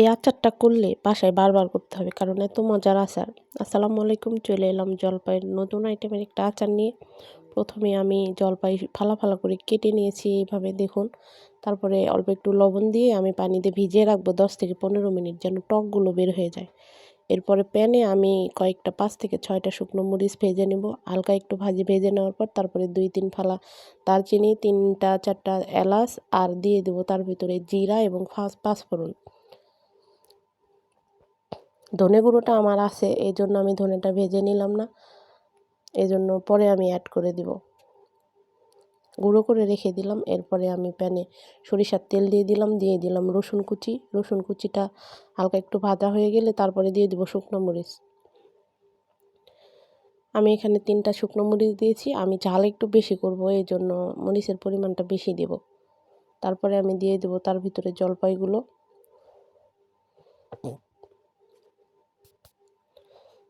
এই আচারটা করলে বাসায় বারবার করতে হবে, কারণ এত মজার আচার। আসসালামু আলাইকুম, চলে এলাম জলপাইয়ের নতুন আইটেমের একটা আচার নিয়ে। প্রথমে আমি জলপাই ফালা ফালা করে কেটে নিয়েছি এইভাবে, দেখুন। তারপরে অল্প একটু লবণ দিয়ে আমি পানিতে ভিজিয়ে রাখব, দশ থেকে পনেরো মিনিট যেন টকগুলো বের হয়ে যায়। এরপরে প্যানে আমি কয়েকটা পাঁচ থেকে ছয়টা শুকনো মরিচ ভেজে নেব। হালকা একটু ভাজি ভেজে নেওয়ার পর তারপরে দুই, তিন ফালা দারচিনি, তিনটা, চারটা এলাচ আর দিয়ে দেবো তার ভিতরে জিরা এবং ফাঁস, পাঁচফোড়ন। ধনে গুঁড়োটা আমার আছে এই জন্য আমি ধনেটা ভেজে নিলাম না। এই জন্য পরে আমি অ্যাড করে দিব। গুঁড়ো করে রেখে দিলাম, এরপরে আমি প্যানে সরিষার তেল দিয়ে দিলাম দিয়ে দিলাম রসুন কুচি। রসুন কুচিটা হালকা একটু ভাজা হয়ে গেলে তারপরে দিয়ে দিব শুকনো মরিচ। আমি এখানে তিনটা শুকনো মরিচ দিয়েছি, আমি ঝাল একটু বেশি করব এই জন্য মরিচের পরিমাণটা বেশি দেব। তারপরে আমি দিয়ে দেব তার ভিতরে জলপাইগুলো।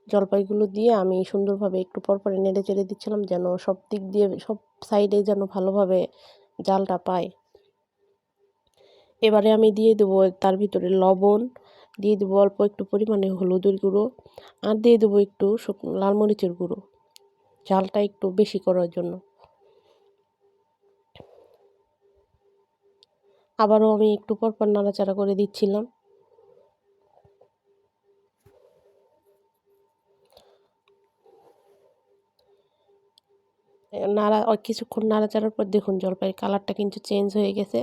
জলপাইগুলো দিয়ে আমি সুন্দরভাবে একটু পরপরে নেড়ে চেড়ে দিচ্ছিলাম যেন সব দিক দিয়ে, সব সাইডে যেন ভালোভাবে জালটা পায়। এবারে আমি দিয়ে দেবো তার ভিতরে লবণ, দিয়ে দেবো অল্প একটু পরিমাণে হলুদের গুঁড়ো আর দিয়ে দেবো একটু লাল মরিচের গুঁড়ো। ঝালটা একটু বেশি করার জন্য। আবারও আমি একটু পরপর নাড়াচাড়া করে দিচ্ছিলাম। নাড়া কিছুক্ষণ নাড়াচাড়ার পর দেখুন জলপাইয়ের কালারটা কিন্তু চেঞ্জ হয়ে গেছে।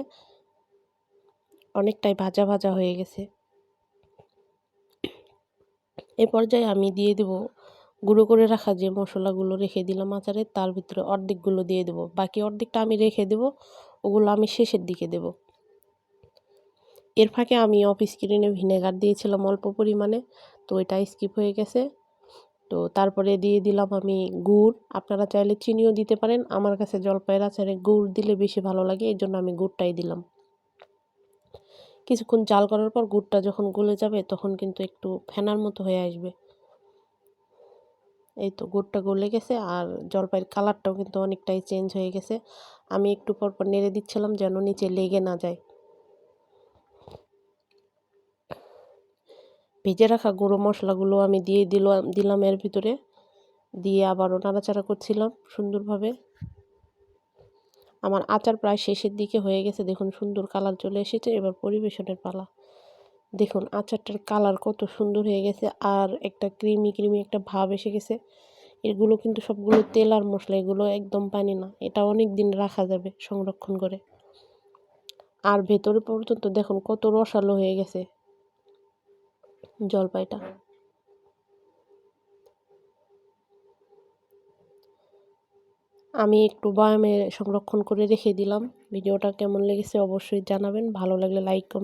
অনেকটাই ভাজা ভাজা হয়ে গেছে। এ পর্যায়ে আমি দিয়ে দেব, গুঁড়ো করে রাখা যে মশলাগুলো রেখে দিলাম আচারে, তার ভিতরে অর্ধেকগুলো দিয়ে দেবো। বাকি অর্ধেকটা আমি রেখে দেব, ওগুলো আমি শেষের দিকে দেব। এর ফাঁকে আমি অফ স্ক্রিনে ভিনেগার দিয়েছিলাম অল্প পরিমাণে, তো এটা স্কিপ হয়ে গেছে। তো তারপরে দিয়ে দিলাম আমি গুড়। আপনারা চাইলে চিনিও দিতে পারেন। আমার কাছে জলপাইয়ের আচারে গুড় দিলে বেশি ভালো লাগে এই জন্য আমি গুড়টাই দিলাম। কিছুক্ষণ জাল করার পর গুড়টা যখন গলে যাবে, তখন কিন্তু একটু ফেনার মতো হয়ে আসবে। এই তো গুড়টা গলে গেছে আর জলপাইয়ের কালারটাও কিন্তু অনেকটাই চেঞ্জ হয়ে গেছে। আমি একটু পরপর নেড়ে দিচ্ছিলাম যেন নিচে লেগে না যায়। ভেজে রাখা গুঁড়ো মশলাগুলো আমি দিয়ে দিলাম দিলাম এর ভিতরে। দিয়ে আবারও নাড়াচাড়া করছিলাম সুন্দরভাবে। আমার আচার প্রায় শেষের দিকে হয়ে গেছে। দেখুন, সুন্দর কালার চলে এসেছে। এবার পরিবেশনের পালা। দেখুন, আচারটার কালার কত সুন্দর হয়ে গেছে আর একটা ক্রিমি ক্রিমি একটা ভাব এসে গেছে। এগুলো কিন্তু সবগুলো তেল আর মশলা, এগুলো একদম পানি না। এটা অনেক দিন রাখা যাবে সংরক্ষণ করে। আর ভেতরে পর্যন্ত দেখুন কত রসালো হয়ে গেছে। জলপাইটা। আমি একটু বয়ামে সংরক্ষণ করে রেখে দিলাম। ভিডিওটা কেমন লেগেছে অবশ্যই জানাবেন। ভালো লাগলে লাইক